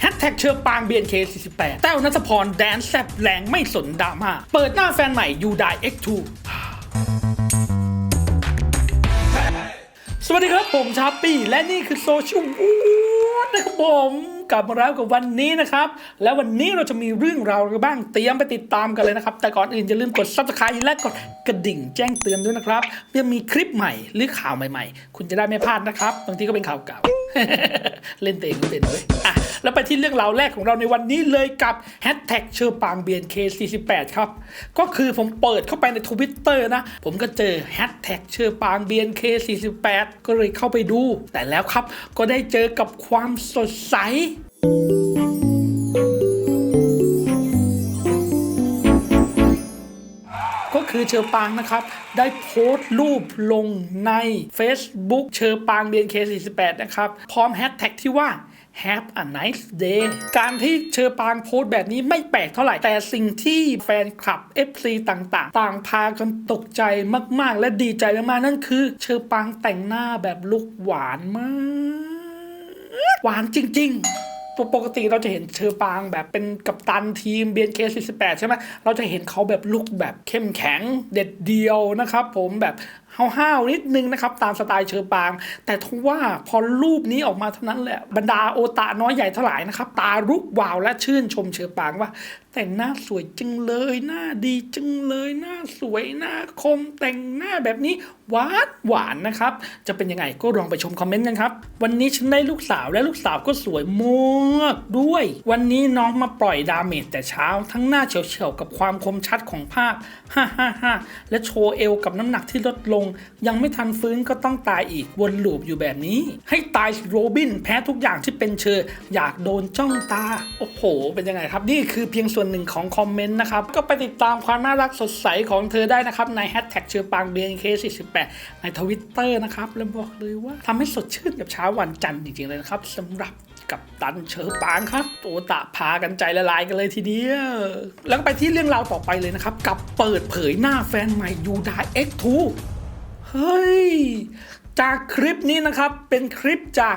แฮชแท็กเชือปาง BNK 48 แต้วนัทพร แดนแซบแรงไม่สนดราม่า เปิดหน้าแฟนใหม่ยูได X2 สวัสดีครับผมชาปี้และนี่คือโซเชียลวูดนะครับผมกลับมาแล้วกับวันนี้นะครับ แล้ววันนี้เราจะมีเรื่องราวอะไรบ้างเตรียมไปติดตามกันเลยนะครับ แต่ก่อนอื่นอย่าลืมกด subscribe และกดกระดิ่งแจ้งเตือนด้วยนะครับเพื่อมีคลิปใหม่หรือข่าวใหม่ๆ คุณจะได้ไม่พลาดนะครับบางทีก็เป็นข่าวเก่า เล่นเองก็เป็นด้วย แล้วไปที่เรื่องราวแรกของเราในวันนี้เลยกับแฮชแท็กเชอร์ปาง BNK48 ครับ ก็คือผมเปิดเข้าไปในทวิตเตอร์นะ ผมก็เจอแฮชแท็กเชอร์ปาง BNK48 ก็เลยเข้าไปดู แต่แล้วครับก็ได้เจอกับความสดใสก็คือเชอปางนะครับ ได้โพสต์รูปลงใน Facebook เชอปาง BNK48 นะครับ พร้อมแฮชแท็กที่ว่า Have a nice day การที่เชอปางโพสต์แบบนี้ไม่แปลกเท่าไหร่ แต่สิ่งที่แฟนคลับ FC ต่างๆ ต่างพากันตกใจมากๆ และดีใจมากๆ นั่นคือ เชอปางแต่งหน้าแบบลุกหวานมาก หวานจริง ๆปกติเราจะเห็นเชอปางแบบเป็นกัปตันทีม BNK48 ใช่ไหม เราจะเห็นเขาแบบลุกแบบเข้มแข็งเด็ดเดียวนะครับผมแบบ ห้าวๆนิดนึงนะครับ ตามสไตล์เชอปาง แต่ทว่าพอรูปนี้ออกมาเท่านั้นแหละบรรดาโอตาน้อยใหญ่ท่าไหร่นะครับ ตาลุกวาวและชื่นชมเชอปางว่า แต่งหน้าสวยจังเลยหน้าดีจังเลยหน้าสวยหน้าคมแต่งหน้าแบบนี้หวานหวานนะครับ จะเป็นยังไงก็ลองไปชมคอมเมนต์กันครับ วันนี้ฉันได้ลูกสาวและลูกสาวก็สวยมากด้วย วันนี้น้องมาปล่อยดาเมจแต่เช้าทั้งหน้าเฉียวๆกับความคมชัดของภาพฮ่าฮ่าฮ่าและโชว์เอวกับน้ำหนักที่ลดลงยังไม่ทันฟื้นก็ต้องตายอีกวนลูปอยู่แบบนี้ ให้ตายโรบินแพ้ทุกอย่างที่เป็นเชออยากโดนจ้องตา โอ้โห เป็นยังไงครับ นี่คือเพียงส่วนหนึ่งของคอมเมนต์นะครับ ก็ไปติดตามความน่ารักสดใสของเธอได้นะครับ ในแฮชแท็กเชอปัง BNK48 ในทวิตเตอร์นะครับ แล้วบอกเลยว่าทำให้สดชื่นกับเช้าวันจันทร์จริงๆเลยนะครับสำหรับกับตันเชอปางครับตัวตะพากันใจละลายกันเลยทีเดียวแล้วก็ไปที่เรื่องราวต่อไปเลยนะครับ กับเปิดเผยหน้าแฟนใหม่ยูดา X2 เฮ้ย จากคลิปนี้นะครับ เป็นคลิปจาก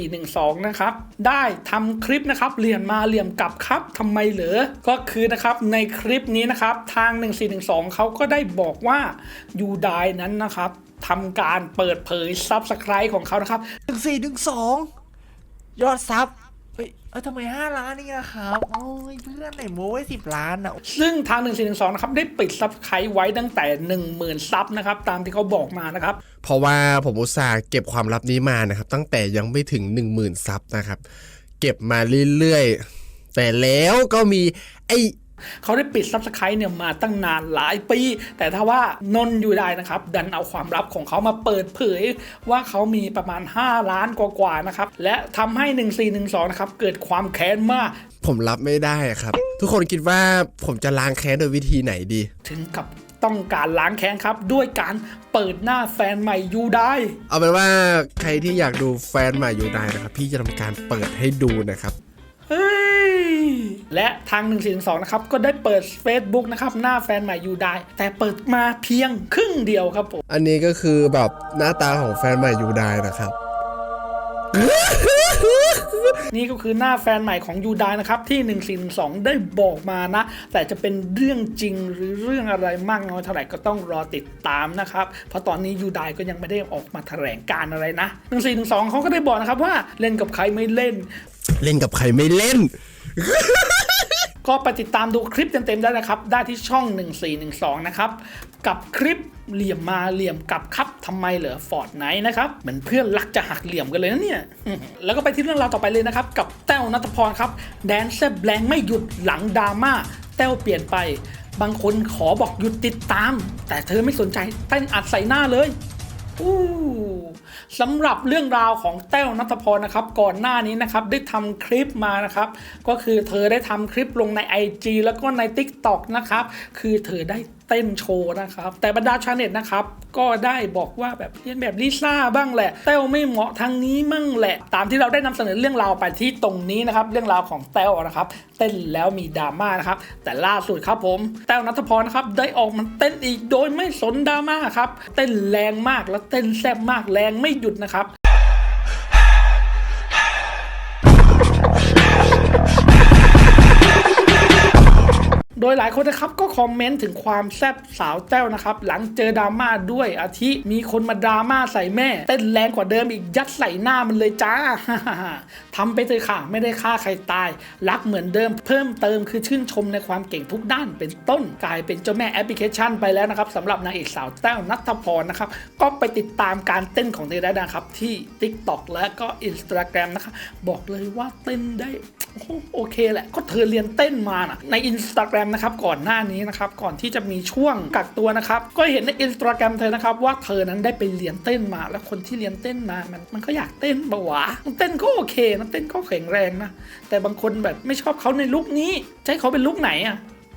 1412 นะครับ ได้ทำคลิปนะครับเหลี่ยมมาเหลี่ยมกลับครับทำไมเหรอ ก็คือนะครับในคลิปนี้นะครับทาง 1412 เขาก็ได้บอกว่ายูไดนั้นนะครับทำการเปิดเผยซับสไครต์ของเขานะครับหนึ่งสี่หนึ่งสองยอดซับ เฮ้ยเอ้ยทำไมห้าล้านนี่อะครับ โอ้ยเพื่อนไหนโม้ไว้สิบล้านอะซึ่งทาง 1412 นะครับ ได้ปิดซับสไครต์ไว้ตั้งแต่ 10,000 ซับนะครับ ตามที่เขาบอกมานะครับ เพราะว่าผมอุตส่าห์เก็บความลับนี้มานะครับ ตั้งแต่ยังไม่ถึง 10,000 ซับนะครับ เก็บมาเรื่อยๆ แต่แล้วก็มีไอ้ เขาได้ปิดซับสไครต์เนี่ยมาตั้งนานหลายปี แต่ถ้าว่านนอยู่ได้นะครับ ดันเอาความลับของเขามาเปิดเผย ว่าเขามีประมาณ 5 ล้านกว่าๆนะครับ และทำให้ 1412 นะครับ เกิดความแค้นมาก ผมรับไม่ได้ครับ ทุกคนคิดว่าผมจะล้างแค้นโดยวิธีไหนดี ถึงกับต้องการล้างแค้นครับ ด้วยการเปิดหน้าแฟนใหม่ยูได้เอาเป็นว่าใครที่อยากดูแฟนใหม่อยู่ได้นะครับ พี่จะทำการเปิดให้ดูนะครับเฮ้ย และทาง1412นะครับก็ได้เปิด Facebook นะครับหน้าแฟนใหม่ยูได้แต่เปิดมาเพียงครึ่งเดียวครับผมอันนี้ก็คือแบบหน้าตาของแฟนใหม่อยู่ได้นะครับนี่ก็คือหน้าแฟนใหม่ของยูไดนะครับ ที่1412ได้บอกมานะ แต่จะเป็นเรื่องจริงหรือเรื่องอะไรมากน้อยเท่าไหร่ก็ต้องรอติดตามนะครับ เพราะตอนนี้ยูไดก็ยังไม่ได้ออกมาแถลงการอะไรนะ1412เขาก็ได้บอกนะครับว่าเล่นกับใครไม่เล่น เล่นกับใครไม่เล่น ก็ไปติดตามดูคลิปเต็มๆได้นะครับ ได้ที่ช่อง 1412 นะครับ กับคลิปเหลี่ยมมาเหลี่ยมกลับครับทำไมเหรอฟอร์ดไนนะครับ เหมือนเพื่อนรักจะหักเหลี่ยมกันเลยนะเนี่ย แล้วก็ไปที่เรื่องราวต่อไปเลยนะครับ กับแต้วนัทพรครับ แดนแซบแรงไม่หยุดหลังดราม่าแต้วเปลี่ยนไป บางคนขอบอกหยุดติดตาม แต่เธอไม่สนใจเต้นอัดใส่หน้าเลยอู้ สำหรับเรื่องราวของแต้วนัทพรนะครับก่อนหน้านี้นะครับได้ทำคลิปมานะครับ ก็คือเธอได้ทำคลิปลงใน IG แล้วก็ใน TikTok นะครับ คือเธอได้ เต้นโชว์นะครับ แต่บรรดาชาวเน็ตนะครับ ก็ได้บอกว่าแบบเรียนแบบลิซ่าบ้างแหละแต้วไม่เหมาะทางนี้มั่งแหละ ตามที่เราได้นำเสนอเรื่องราวไปที่ตรงนี้นะครับ เรื่องราวของแต้วนะครับ เต้นแล้วมีดราม่านะครับ แต่ล่าสุดครับผม แต้วนัทพรนะครับได้ออกมาเต้นอีกโดยไม่สนดราม่าครับ เต้นแรงมากแล้วเต้นแซ่บมากแรงไม่หยุดนะครับ โดยหลายคนนะครับก็คอมเมนต์ถึงความแซ่บสาวแต้วนะครับ หลังเจอดราม่าด้วยอาทิมีคนมาดราม่าใส่แม่ เต้นแรงกว่าเดิมอีกยัดใส่หน้ามันเลยจ้าทำไปเถอะค่ะ ไม่ได้ฆ่าใครตาย รักเหมือนเดิมเพิ่มเติมคือชื่นชมในความเก่งทุกด้านเป็นต้นกลายเป็นเจ้าแม่แอปพลิเคชันไปแล้วนะครับสำหรับนางเอกสาวแต้วนัทพรนะครับก็ไปติดตามการเต้นของเธอได้นะครับที่ TikTok และก็ Instagram นะครับบอกเลยว่าเต้นได้โอ้โหโอเคแหละก็เธอเรียนเต้นมานะใน Instagram นะครับก่อนหน้านี้นะครับก่อนที่จะมีช่วงกักตัวนะครับก็เห็นในอินสตาแกรมเธอนะครับว่าเธอนั้นได้ไปเรียนเต้นมา แล้วคนที่เรียนเต้นมามันมันก็อยากเต้นปะวะมันเต้นก็โอเคนะเต้นก็แข็งแรงนะแต่บางคนแบบไม่ชอบเขาในลุคนี้จะให้เขาเป็นลุคไหนอะ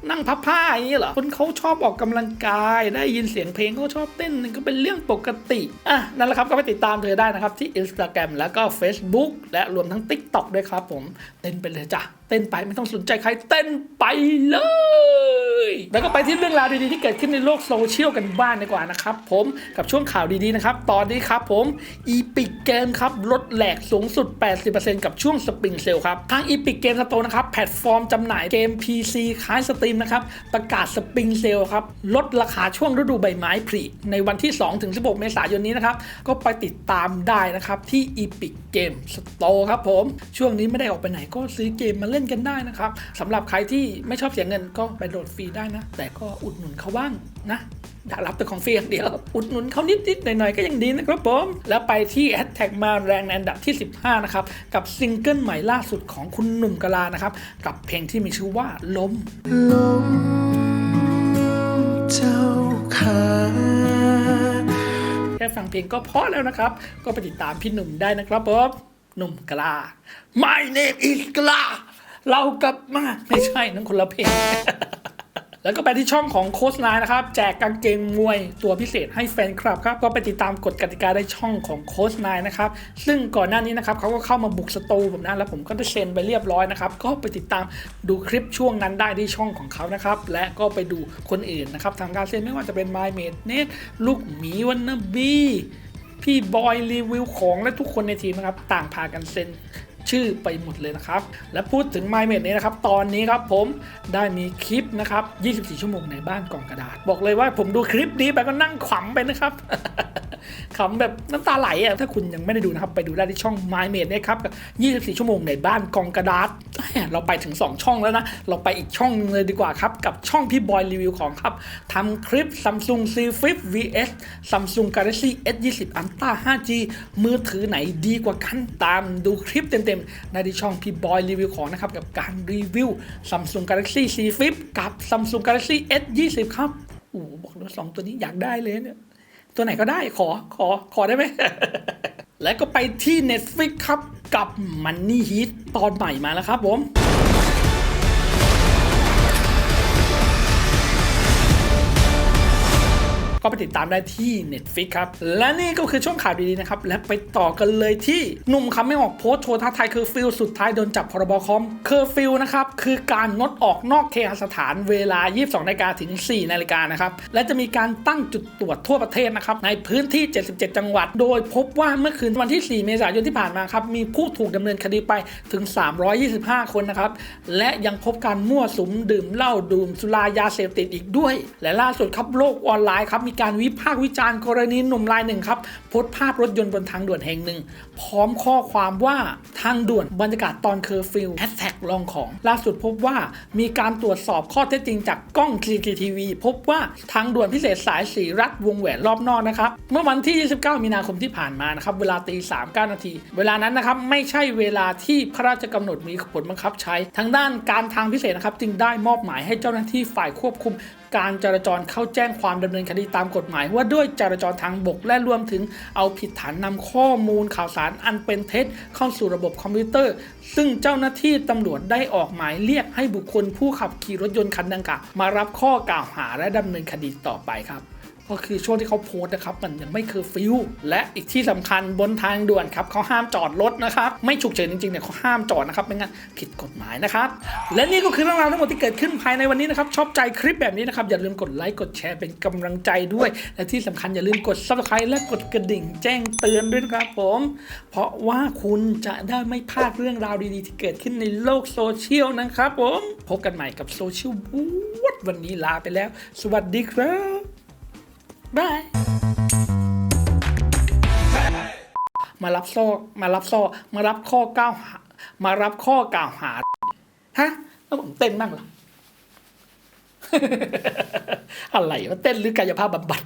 นั่งพับผ้าอย่างนี้เหรอ คนเขาชอบออกกำลังกาย ได้ยินเสียงเพลงเขาชอบเต้นมันก็เป็นเรื่องปกติ อะ นั่นแหละครับ ก็ไปติดตามเธอได้นะครับ ที่ Instagram แล้วก็ Facebook และรวมทั้ง TikTok ด้วยครับผม เต้นไปเลยจ้ะ เต้นไปไม่ต้องสนใจใครเต้นไปเลย แล้วก็ไปที่เรื่องราวดีๆที่เกิดขึ้นในโลกโซเชียลกันบ้างดีกว่านะครับผมกับช่วงข่าวดีๆนะครับ ตอนนี้ครับผม Epic Game ครับลดแหลกสูงสุด 80%กับช่วงสปริงเซลครับ ทาง Epic Game Store นะครับ แพลตฟอร์มจำหน่ายเกม PC คล้ายสตรีมนะครับ ประกาศสปริงเซลครับ ลดราคาช่วงฤดูใบไม้ผลิในวันที่ 2-16 เมษายนนี้นะครับ ก็ไปติดตามได้นะครับ ที่ Epic Game Store ครับผม ช่วงนี้ไม่ได้ออกไปไหนก็ซื้อเกมมาเล่นกันได้นะครับสำหรับใครที่ไม่ชอบเสียเงินก็ไปโหลดฟรีได้นะ แต่ก็อุดหนุนเขาบ้างนะอยากรับแต่ของฟรีอย่างเดียว อุดหนุนเขานิดๆหน่อยๆ ก็ยังดีนะครับผม แล้วไปที่แฮชแท็กมาแรงในอันดับที่ 15 นะครับ กับซิงเกิลใหม่ล่าสุดของคุณหนุ่มกะลานะครับ กับเพลงที่มีชื่อว่าลมลมเจ้าขาแค่ฟังเพลงก็เพราะแล้วนะครับ ก็ไปติดตามพี่หนุ่มได้นะครับผมหนุ่มกลา My name is กลา เรากลับมา ไม่ใช่นั่นคนละเพลง แล้วก็ไปที่ช่องของโค้ชนายนะครับ แจกกางเกงมวยตัวพิเศษให้แฟนคลับครับ ก็ไปติดตามกฎกติกาได้ช่องของโค้ชนายนะครับ ซึ่งก่อนหน้านี้นะครับเขาก็เข้ามาบุกสตูผมนะแล้วผมก็ได้เซ็นไปเรียบร้อยนะครับ ก็ไปติดตามดูคลิปช่วงนั้นได้ที่ช่องของเขานะครับ และก็ไปดูคนอื่นนะครับทางการเซ็นไม่ว่าจะเป็น My m a d e เนตลูกหมีวันนบีพี่บอยรีวิวของและทุกคนในทีมนะครับต่างพากันเซ็น ชื่อไปหมดเลยนะครับ และพูดถึง MyMed นี้นะครับ ตอนนี้ครับผมได้มีคลิปนะครับ 24 ชั่วโมงในบ้านกล่องกระดาษ บอกเลยว่าผมดูคลิปนี้ไปก็นั่งขำไปนะครับขำแบบน้ำตาไหลอะถ้าคุณยังไม่ได้ดูนะครับ ไปดูได้ที่ช่อง My m a d เนี่ยครับ 24 ชั่วโมงในบ้านกองกระดาษ เราไปถึง 2 ช่องแล้วนะ เราไปอีกช่องหนึงเลยดีกว่าครับ กับช่องพี่บอยรีวิวของครับทำคลิป Samsung C Flip vs Samsung Galaxy S20 Ultra 5G มือถือไหนดีกว่ากันตามดูคลิปเต็มๆในที่ช่องพี่บอยรีวิวของนะครับ กับการรีวิว Samsung Galaxy C Flip กับ Samsung Galaxy S20 ครับโอ้โหบอกเลยว่าสองตัวนี้อยากได้เลยเนี่ยตัวไหนก็ได้ขอขอขอได้ไหม และก็ไปที่ Netflix ครับ กับ Money Heat ตอนใหม่มาแล้วครับผม ก็ไปติดตามได้ที่ Netflix ครับ และนี่ก็คือช่วงข่าวดีๆนะครับ และไปต่อกันเลยที่หนุ่มคำไม่ออกโพสต์โชว์ท้าทายเคอร์ฟิวสุดท้ายโดนจับพรบคอมเคอร์ฟิวนะครับคือการงดออกนอกเคหสถานเวลา 22นาฬิกาถึง 4นาฬิกานะครับและจะมีการตั้งจุดตรวจทั่วประเทศนะครับในพื้นที่ 77 จังหวัด โดยพบว่าเมื่อคืนวันที่ 4 เมษายนที่ผ่านมาครับมีผู้ถูกดำเนินคดีไปถึง 325 คนนะครับและยังพบการมั่วสุมดื่มเหล้าดื่มสุรายาเสพติดอีกด้วย และล่าสุดครับโลกออนไลน์ครับมีการวิพากษ์วิจารณ์กรณีหนุ่มรายหนึ่งครับโพสต์ภาพรถยนต์บนทางด่วนแห่งหนึ่ง พร้อมข้อความว่าทางด่วนบรรยากาศตอนเคอร์ฟิวแฮชแท็กลองของ ล่าสุดพบว่ามีการตรวจสอบข้อเท็จจริงจากกล้อง CCTV พบว่าทางด่วนพิเศษสายสีรัดวงแหวนรอบนอกนะครับเมื่อวันที่ 29 มีนาคมที่ผ่านมานะครับเวลาตี3 9นาทีเวลานั้นนะครับไม่ใช่เวลาที่พระราชกำหนดมีผลบังคับใช้ ทางด้านการทางพิเศษนะครับจึงได้มอบหมายให้เจ้าหน้าที่ฝ่ายควบคุม การจราจรเข้าแจ้งความดำเนินคดีตามกฎหมาย ว่าด้วยจราจรทางบกและรวมถึงเอาผิดฐานนำข้อมูลข่าวสารอันเป็นเท็จเข้าสู่ระบบคอมพิวเตอร์ ซึ่งเจ้าหน้าที่ตำรวจได้ออกหมายเรียกให้บุคคลผู้ขับขี่รถยนต์คันดังกล่าวมารับข้อกล่าวหาและดำเนินคดีต่อไปครับ ก็คือช่วงที่เขาโพสต์นะครับมันยังไม่เคอร์ฟิวและอีกที่สำคัญบนทางด่วนครับเขาห้ามจอดรถนะครับไม่ฉุกเฉินจริงๆเนี่ยเขาห้ามจอดนะครับไม่งั้นผิดกฎหมายนะครับและนี่ก็คือเรื่องราวทั้งหมดที่เกิดขึ้นภายในวันนี้นะครับชอบใจคลิปแบบนี้นะครับอย่าลืมกดไลค์กดแชร์เป็นกำลังใจด้วย และที่สำคัญอย่าลืมกด subscribe และกดกระดิ่งแจ้งเตือนด้วยนะครับผม เพราะว่าคุณจะได้ไม่พลาดเรื่องราวดีๆ ที่เกิดขึ้นในโลกโซเชียลนะครับผมพบกันใหม่กับโซเชียลบูธวันนี้ลาไปแล้ว สวัสดีครับ บาย มารับโซ่ มารับโซ่ มารับข้อกล่าวหา มารับข้อกล่าวหา ฮะ แล้วผมเต้นบ้างหรอ อะไรวะเต้นหรือกายภาพบำบัด